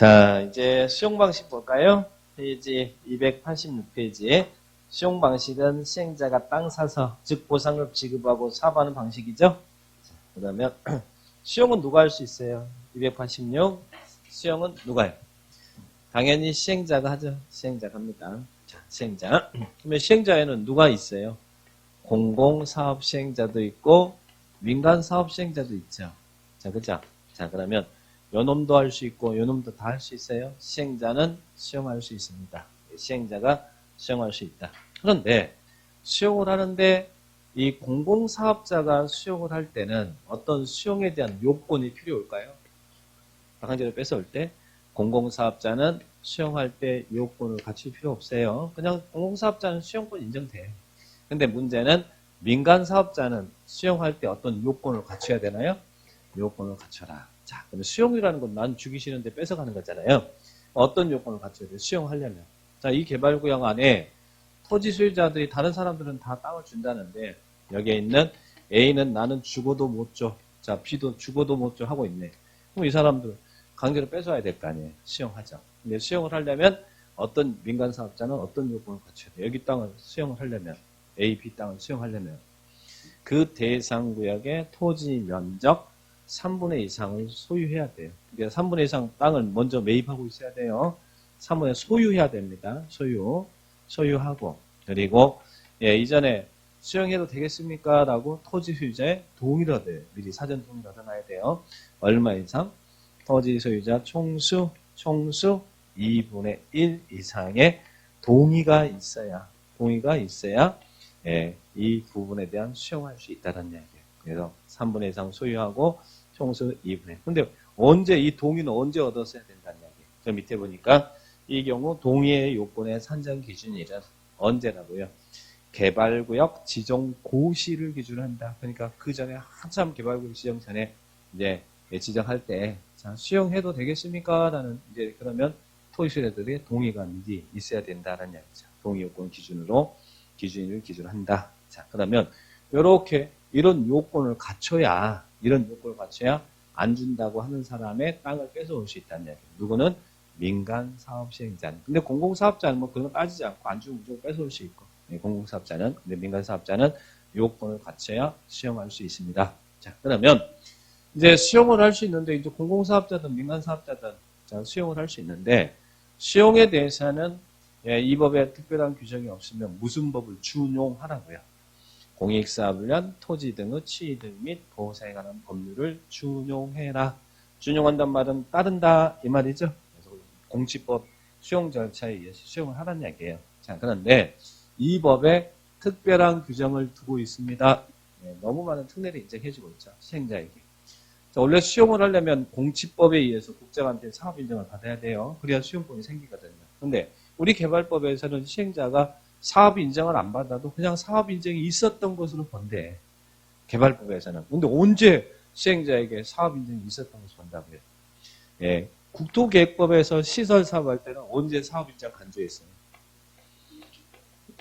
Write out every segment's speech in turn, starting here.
자, 이제 수용 방식 볼까요? 페이지 286페이지에 수용 방식은 시행자가 땅 사서 즉 보상금 지급하고 사업하는 방식이죠. 그 다음에 수용은 누가 할 수 있어요? 286 수용은 누가 해요? 당연히 시행자가 하죠. 시행자가 합니다. 자, 시행자. 그러면 시행자에는 누가 있어요? 공공사업 시행자도 있고 민간 사업 시행자도 있죠. 자, 그죠? 자, 그러면 요놈도 할 수 있고 요놈도 다 할 수 있어요. 시행자는 수용할 수 있습니다. 시행자가 수용할 수 있다. 그런데 수용을 하는데 이 공공사업자가 수용을 할 때는 어떤 수용에 대한 요건이 필요할까요? 방한제를 뺏어올 때 공공사업자는 수용할 때 요건을 갖출 필요 없어요. 그냥 공공사업자는 수용권 인정돼요. 근데 문제는 민간사업자는 수용할 때 어떤 요건을 갖춰야 되나요? 요건을 갖춰라. 자, 그러면 수용이라는 건난 싫은데 뺏어가는 거잖아요. 어떤 요건을 갖춰야 돼요? 수용하려면. 자, 이 개발구역 안에 토지 소유자들이 다른 사람들은 다 땅을 준다는데 여기에 있는 A는 나는 죽어도 못 줘. 자, B도 죽어도 못 줘 하고 있네. 그럼 이 사람들 강제로 뺏어야 될 거 아니에요. 수용하죠. 근데 수용을 하려면 어떤 민간 사업자는 어떤 요건을 갖춰야 돼요? 여기 땅을 수용을 하려면 A, B 땅을 수용하려면 그 대상 구역의 토지 면적 3분의 이상을 소유해야 돼요. 그러니까 3분의 이상 땅을 먼저 매입하고 있어야 돼요. 3분의 소유해야 됩니다. 소유. 소유하고. 그리고, 예, 이전에 수용해도 되겠습니까? 라고 토지 소유자의 동의를 얻어요. 미리 사전 동의를 얻어놔야 돼요. 얼마 이상? 토지 소유자 총수, 총수 2분의 1 이상의 동의가 있어야, 동의가 있어야, 예, 이 부분에 대한 수용할 수 있다는 이야기예요. 그래서 3분의 이상 소유하고 총수 2분의. 근데 언제 이 동의는 언제 얻었어야 된다는 이야기예요. 저 밑에 보니까 이 경우 동의의 요건의 산정 기준일은 언제라고요? 개발구역 지정 고시를 기준으로 한다. 그러니까 그 전에 한참 개발구역 지정 전에 이제 지정할 때 자, 수용해도 되겠습니까? 라는 이제 그러면 토지소유자들의 동의가 미리 있어야 된다는 이야기죠. 동의 요건 기준으로 기준을 기준으로 한다. 자, 그러면 이렇게 이런 요건을 갖춰야 이런 요건을 갖춰야 안 준다고 하는 사람의 땅을 뺏어올 수 있다는 이야기예요. 누구는 민간 사업 시행자는. 근데 공공사업자는 뭐 그런 거 따지지 않고 안 주면 무조건 뺏어올 수 있고 네, 공공사업자는 근데 민간 사업자는 요건을 갖춰야 수용할 수 있습니다. 자, 그러면 이제 수용을 할 수 있는데 이제 공공사업자든 민간사업자든 자, 수용을 할 수 있는데 수용에 대해서는 예, 이 법에 특별한 규정이 없으면 무슨 법을 준용하라고요. 공익사업을 위한 토지 등의 취득 및 보호사에 관한 법률을 준용해라. 준용한단 말은 따른다 이 말이죠. 그래서 공치법 수용 절차에 의해서 수용을 하라는 얘기예요. 자 그런데 이 법에 특별한 규정을 두고 있습니다. 예, 너무 많은 특례를 인정해주고 있죠. 시행자에게. 자, 원래 수용을 하려면 공치법에 의해서 국장한테 사업 인정을 받아야 돼요. 그래야 수용권이 생기거든요. 근데 우리 개발법에서는 시행자가 사업 인정을 안 받아도 그냥 사업 인정이 있었던 것으로 본대. 개발법에서는. 근데 언제 시행자에게 사업 인정이 있었던 것으로 본다고요? 예. 국토계획법에서 시설 사업할 때는 언제 사업 인정 간주했어요?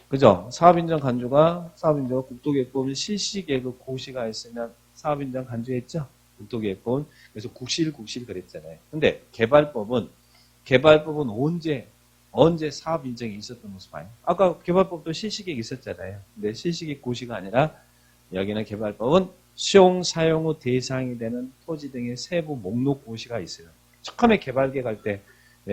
그죠? 사업 인정 간주가 사업 인정 국토계획법은 실시계획 고시가 있으면 사업 인정 간주했죠? 국토계획법은 그래서 국실 국실 그랬잖아요. 근데 개발법은 개발법은 언제 언제 사업 인정이 있었던 모습 봐요. 아까 개발법도 실시계획 있었잖아요. 근데 실시계획 고시가 아니라 여기는 개발법은 수용 사용 후 대상이 되는 토지 등의 세부 목록 고시가 있어요. 처음에 개발계획 할때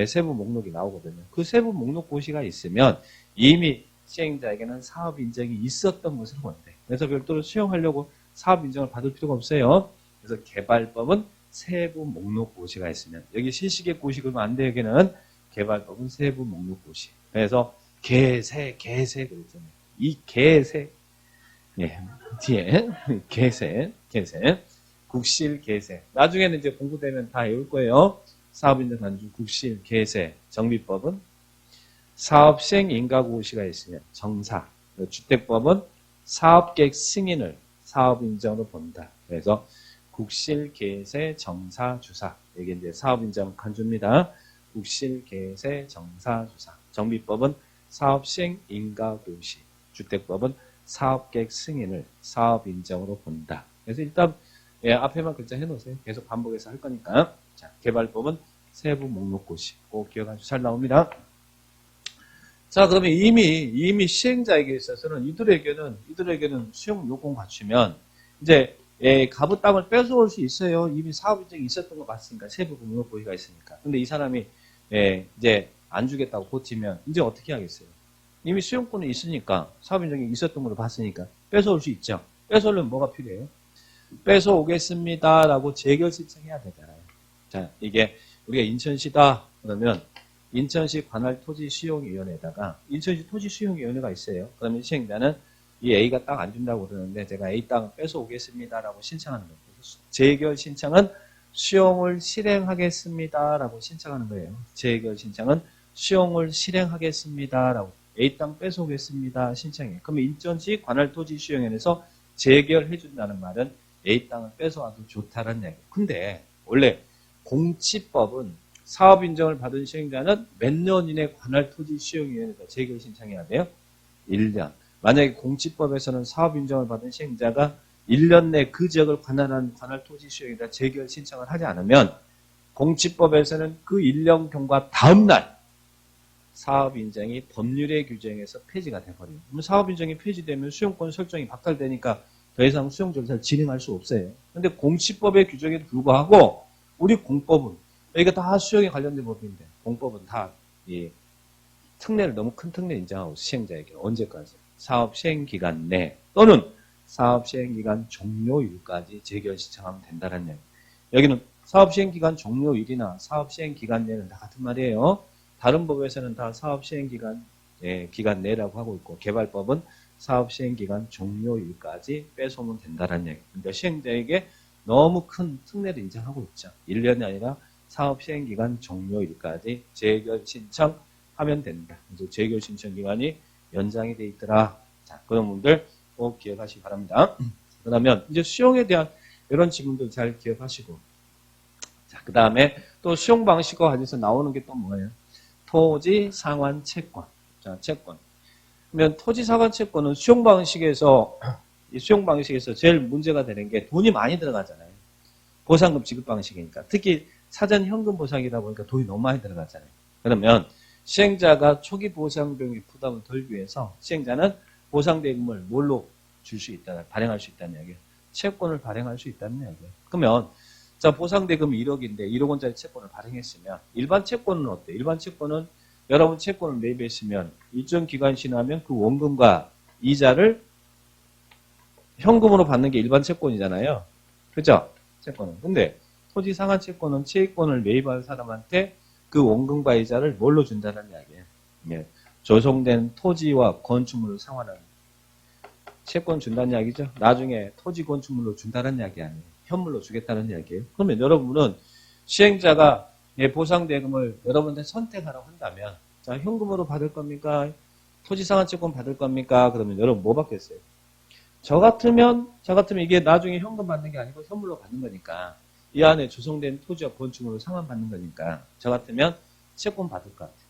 세부 목록이 나오거든요. 그 세부 목록 고시가 있으면 이미 시행자에게는 사업 인정이 있었던 것을 본대. 그래서 별도로 수용하려고 사업 인정을 받을 필요가 없어요. 그래서 개발법은 세부 목록 고시가 있으면 여기 실시계획 고시 그러면 안 돼. 여기는 개발법은 세부 목록 고시. 그래서 개세 개세 그랬잖아요. 이 개세 예 뒤에 개세 개세 국실 개세 나중에는 이제 공부되면 다 외울 거예요. 사업인정 단주 국실 개세 정비법은 사업 시행 인가 고시가 있으면 정사 주택법은 사업계획 승인을 사업 인정으로 본다. 그래서 국실 개세 정사 주사 이게 이제 사업 인정 간주입니다. 국실 개세 정사 주사 정비법은 사업 시행 인가 고시 주택법은 사업계획 승인을 사업 인정으로 본다. 그래서 일단 예, 앞에만 글자 해놓으세요. 계속 반복해서 할 거니까. 자, 개발법은 세부 목록 고시 꼭 기억하시고 잘 나옵니다. 자, 그러면 이미 이미 시행자에게 있어서는 이들에게는 이들에게는 수용 요건 갖추면 이제 예, 가부 땅을 뺏어올 수 있어요. 이미 사업 인증이 있었던 거 봤으니까 세부 목록 고시가 있으니까. 근데 이 사람이 예, 이제 안 주겠다고 고치면 이제 어떻게 하겠어요? 이미 수용권이 있으니까 사업 인증이 있었던 걸로 봤으니까 뺏어올 수 있죠. 뺏어오려면 뭐가 필요해요? 뺏어오겠습니다라고 재결 신청해야 되잖아요. 자, 이게 우리가 인천시다 그러면 인천시 관할 토지 수용위원회에다가 인천시 토지 수용위원회가 있어요. 그러면 시행자는 이 A가 땅 안 준다고 그러는데 제가 A 땅 뺏어오겠습니다라고 신청하는 거예요. 재결 신청은 수용을 실행하겠습니다 라고 신청하는 거예요. 재결 신청은 수용을 실행하겠습니다 라고 A 땅 뺏어오겠습니다 신청해. 그러면 인천시 관할 토지 수용위원회에서 재결해 준다는 말은 A 땅을 뺏어와도 좋다는 얘기예요. 근데 원래 공치법은 사업 인정을 받은 시행자는 몇 년 이내 관할 토지 수용위원회에서 재결 신청해야 돼요? 1년. 만약에 공치법에서는 사업 인정을 받은 시행자가 1년 내 그 지역을 관할한 관할 토지 수용에다 재결 신청을 하지 않으면 공치법에서는 그 1년 경과 다음 날 사업 인정이 법률의 규정에서 폐지가 돼버려요. 그럼 사업 인정이 폐지되면 수용권 설정이 박탈되니까 더 이상 수용 절차를 진행할 수 없어요. 근데 공치법의 규정에도 불구하고 우리 공법은 여기가 다 수용에 관련된 법인데 공법은 다이 특례를 너무 큰 특례 인정하고 시행자에게 언제까지 사업 시행 기간 내 또는 사업 시행 기간 종료일까지 재결 신청하면 된다는 얘기. 여기는 사업 시행 기간 종료일이나 사업 시행 기간 내는 다 같은 말이에요. 다른 법에서는 다 사업 시행 기간 예, 기간 내라고 하고 있고 개발법은 사업 시행 기간 종료일까지 뺏어오면 된다는 얘기. 그러니까 시행자에게 너무 큰 특례를 인정하고 있죠. 1년이 아니라 사업 시행 기간 종료일까지 재결 신청하면 된다. 그래서 재결 신청 기간이 연장이 돼 있더라. 자, 그런 분들 꼭 기억하시기 바랍니다. 그러면 이제 수용에 대한 이런 질문들 잘 기억하시고. 자, 그 다음에 또 수용 방식과 관련해서 나오는 게 또 뭐예요? 토지 상환 채권. 자, 채권. 그러면 토지 상환 채권은 수용 방식에서 이 수용 방식에서 제일 문제가 되는 게 돈이 많이 들어가잖아요. 보상금 지급 방식이니까. 특히 사전 현금 보상이다 보니까 돈이 너무 많이 들어가잖아요. 그러면 시행자가 초기 보상 비용의 부담을 덜기 위해서 시행자는 보상 대금을 뭘로 줄 수 있다, 발행할 수 있다는 이야기예요. 채권을 발행할 수 있다는 이야기예요. 그러면 자 보상 대금이 1억인데 1억 원짜리 채권을 발행했으면 일반 채권은 어때? 일반 채권은 여러분 채권을 매입했으면 일정 기간 지나면 그 원금과 이자를 현금으로 받는 게 일반 채권이잖아요. 그죠? 채권은. 근데 토지 상한 채권은 채권을 매입한 사람한테 그 원금과 이자를 뭘로 준다는 이야기예요. 예. 조성된 토지와 건축물을 상환하는 채권 준다는 이야기죠. 나중에 토지 건축물로 준다는 이야기 아니에요. 현물로 주겠다는 이야기예요. 그러면 여러분은 시행자가 예, 보상 대금을 여러분한테 선택하라고 한다면 자 현금으로 받을 겁니까? 토지 상한 채권 받을 겁니까? 그러면 여러분 뭐 받겠어요? 저 같으면 저 같으면 이게 나중에 현금 받는 게 아니고 현물로 받는 거니까 이 안에 조성된 토지와 건축물로 상환받는 거니까 저 같으면 채권 받을 것 같아요.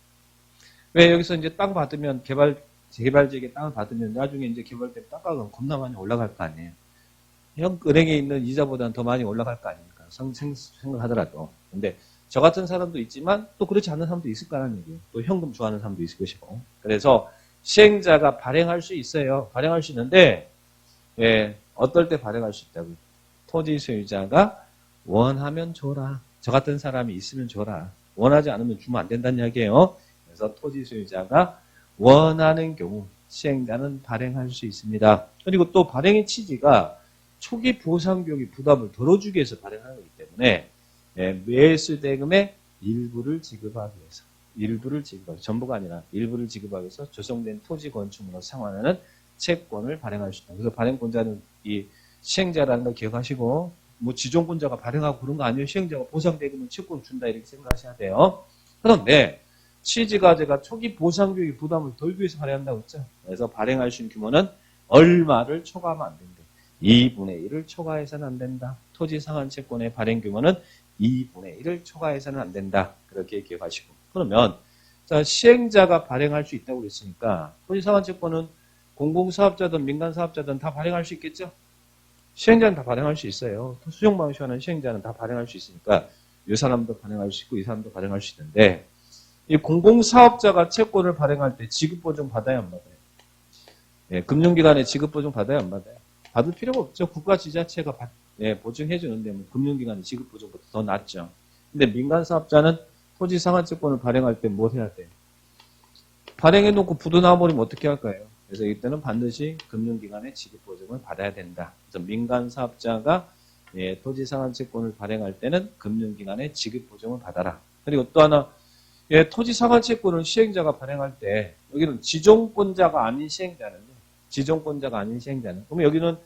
왜 여기서 이제 땅 받으면 개발 개발지에게 땅을 받으면 나중에 이제 개발되면 땅가격은 겁나 많이 올라갈 거 아니에요. 형 은행에 있는 이자보다는 더 많이 올라갈 거 아닙니까? 생각하더라도. 근데 저 같은 사람도 있지만 또 그렇지 않은 사람도 있을 거라는 얘기예요. 또 현금 좋아하는 사람도 있을 것이고. 그래서 시행자가 발행할 수 있어요. 발행할 수 있는데 예, 어떨 때 발행할 수 있다고요? 토지 소유자가 원하면 줘라. 저 같은 사람이 있으면 줘라. 원하지 않으면 주면 안 된다는 이야기예요. 그래서 토지 소유자가 원하는 경우 시행자는 발행할 수 있습니다. 그리고 또 발행의 취지가 초기 보상 비용의 부담을 덜어주기 위해서 발행하는 거기 때문에 예, 매수 대금의 일부를 지급하기 위해서 일부를 지급하기 전부가 아니라 일부를 지급하기 위해서 조성된 토지 건축물로 상환하는 채권을 발행할 수 있다. 그래서 발행권자는 이 시행자라는 걸 기억하시고 뭐 지종권자가 발행하고 그런 거 아니에요. 시행자가 보상 대금은 채권 준다 이렇게 생각하셔야 돼요. 그런데 취지가 제가 초기 보상 비용의 부담을 덜기 위해서 발행한다고 했죠. 그래서 발행할 수 있는 규모는 얼마를 초과하면 안 된대. 2분의 1을 초과해서는 안 된다. 토지 상한 채권의 발행 규모는 2분의 1을 초과해서는 안 된다. 그렇게 기억하시고. 그러면 자 시행자가 발행할 수 있다고 그랬으니까 토지 상한 채권은 공공사업자든 민간사업자든 다 발행할 수 있겠죠? 시행자는 다 발행할 수 있어요. 수용 방식하는 시행자는 다 발행할 수 있으니까 이 사람도 발행할 수 있고 이 사람도 발행할 수 있는데 이 공공사업자가 채권을 발행할 때 지급보증 받아야 안 받아요? 예, 금융기관에 지급보증 받아야 안 받아요? 받을 필요가 없죠. 국가 지자체가 받- 예, 보증해 주는데 뭐 금융기관의 지급보증보다 더 낫죠. 근데 민간사업자는 토지 상한채권을 발행할 때뭘 해야 돼요? 발행해 놓고 부도 나와버리면 어떻게 할까요? 그래서 이때는 반드시 금융기관의 지급보증을 받아야 된다. 그래서 민간사업자가 예, 토지 상한채권을 발행할 때는 금융기관의 지급보증을 받아라. 그리고 또 하나 예, 토지 상한채권을 시행자가 발행할 때 여기는 지정권자가 아닌 시행자는요. 지정권자가 아닌 시행자는 그러면 여기는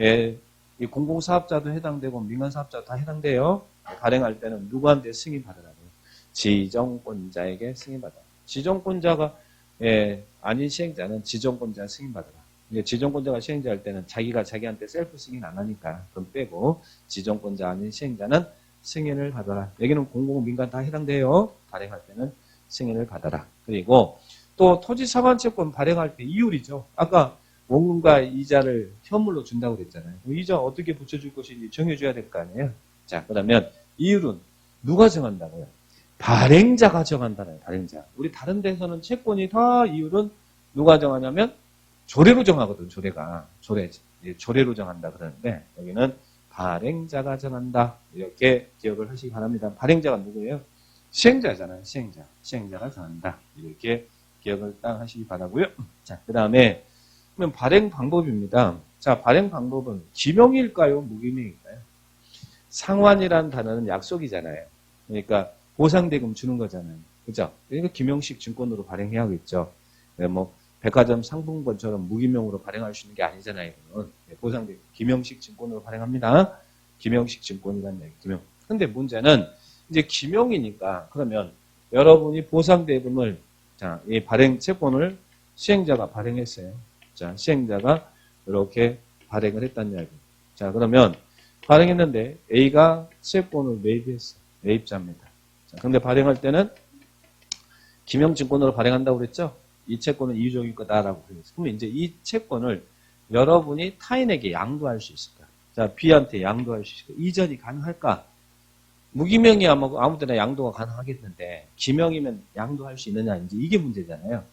예, 이 공공사업자도 해당되고 민간사업자도 다 해당돼요. 발행할 때는 누구한테 승인 받으라고요? 지정권자에게 승인 받아. 지정권자가 예, 아닌 시행자는 지정권자 승인 받으라. 이게 지정권자가 시행자할 때는 자기가 자기한테 셀프 승인 안 하니까 그럼 빼고 지정권자 아닌 시행자는 승인을 받아라. 여기는 공공 민간 다 해당돼요. 발행할 때는 승인을 받아라. 그리고 또 토지 상환채권 발행할 때 이율이죠. 아까 원금과 이자를 현물로 준다고 그랬잖아요. 이자 어떻게 붙여줄 것인지 정해줘야 될 거 아니에요. 자, 그러면 이율은 누가 정한다고요? 발행자가 정한다는 발행자. 우리 다른 데서는 채권이 다 이율은 누가 정하냐면 조례로 정하거든. 조례가 조례 예, 조례로 정한다 그러는데 여기는 발행자가 정한다. 이렇게 기억을 하시기 바랍니다. 발행자가 누구예요? 시행자잖아요. 시행자. 시행자가 정한다. 이렇게 기억을 딱 하시기 바라고요. 자, 그 다음에 그러면 발행 방법입니다. 자, 발행 방법은 기명일까요? 무기명일까요? 상환이라는 단어는 약속이잖아요. 그러니까 보상대금 주는 거잖아요. 그죠? 그러니까 기명식 증권으로 발행해야겠죠. 네, 뭐 백화점 상품권처럼 무기명으로 발행할 수 있는 게 아니잖아요. 이거는. 네, 보상대금 기명식 증권으로 발행합니다. 기명식 증권이라는 얘기. 기명. 근데 문제는 이제 기명이니까 그러면 여러분이 보상 대금을 자, 이 발행 채권을 시행자가 발행했어요. 자, 시행자가 이렇게 발행을 했다는 이야기. 자, 그러면 발행했는데 A가 채권을 매입했어. 매입자입니다. 자, 근데 발행할 때는 기명증권으로 발행한다고 그랬죠? 이 채권은 이유적인 거다라고 그랬어요. 그러면 이제 이 채권을 여러분이 타인에게 양도할 수 있을까? 자, B한테 양도할 수 있을까? 이전이 가능할까? 무기명이야 뭐 아무 데나 양도가 가능하겠는데 기명이면 양도할 수 있느냐 이제 이게 문제잖아요.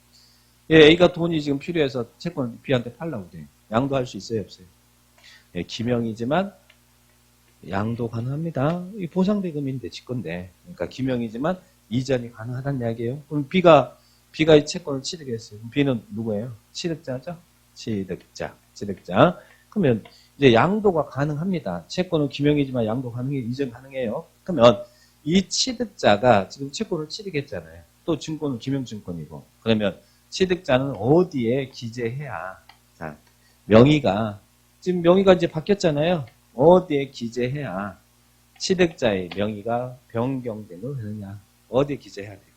예, A가 돈이 지금 필요해서 채권 B한테 팔라고 그래요. 양도할 수 있어요, 없어요? 예, 기명이지만 양도 가능합니다. 이 보상대금인데 지 건데. 그러니까 기명이지만 이전이 가능하다는 이야기예요. 그럼 B가 B가 이 채권을 취득했어요. B는 누구예요? 취득자죠? 취득자. 취득자. 그러면 이제 양도가 가능합니다. 채권은 기명이지만 양도 가능해 이전 가능해요. 그러면 이 취득자가 지금 채권을 취득했잖아요. 또 증권은 기명증권이고. 그러면 취득자는 어디에 기재해야 자 명의가 지금 명의가 이제 바뀌었잖아요. 어디에 기재해야 취득자의 명의가 변경되는 되느냐? 어디에 기재해야 돼요?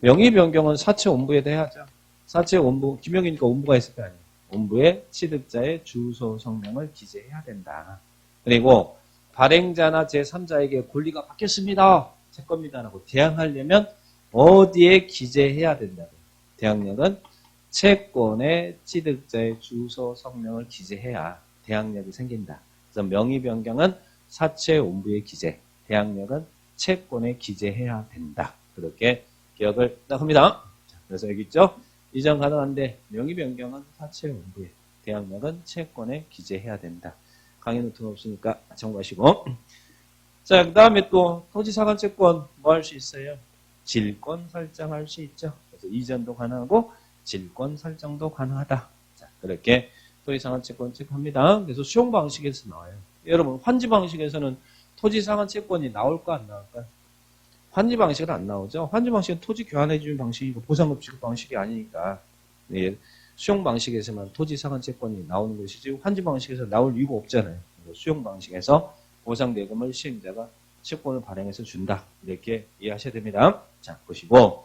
명의 변경은 사채 원부에다 해야죠. 사채 원부 기명이니까 원부가 있을 거 아니에요. 원부에 취득자의 주소 성명을 기재해야 된다. 그리고 발행자나 제3자에게 권리가 바뀌었습니다. 제 겁니다 라고 대항하려면 어디에 기재해야 된다고. 대항력은 채권의 취득자의 주소 성명을 기재해야 대항력이 생긴다. 그래서 명의 변경은 사채 원부의 기재, 대항력은 채권에 기재해야 된다. 그렇게 기억을 딱 합니다. 자, 그래서 여기 있죠? 이전 가능한데 명의 변경은 사채 원부에, 대항력은 채권에 기재해야 된다. 강의 노트는 없으니까 참고하시고. 자, 그 다음에 또 토지 상환채권 뭐 할 수 있어요? 질권 설정할 수 있죠. 그래서 이전도 가능하고 질권 설정도 가능하다. 자, 그렇게 토지 상환채권 체크합니다. 그래서 수용 방식에서 나와요. 여러분 환지 방식에서는 토지 상환채권이 나올까 안 나올까? 환지 방식은 안 나오죠. 환지 방식은 토지 교환해주는 방식이고 보상금 지급 방식이 아니니까 예, 수용 방식에서만 토지 상환 채권이 나오는 것이지 환지 방식에서 나올 이유가 없잖아요. 수용 방식에서 보상 대금을 시행자가 채권을 발행해서 준다. 이렇게 이해하셔야 됩니다. 자, 보시고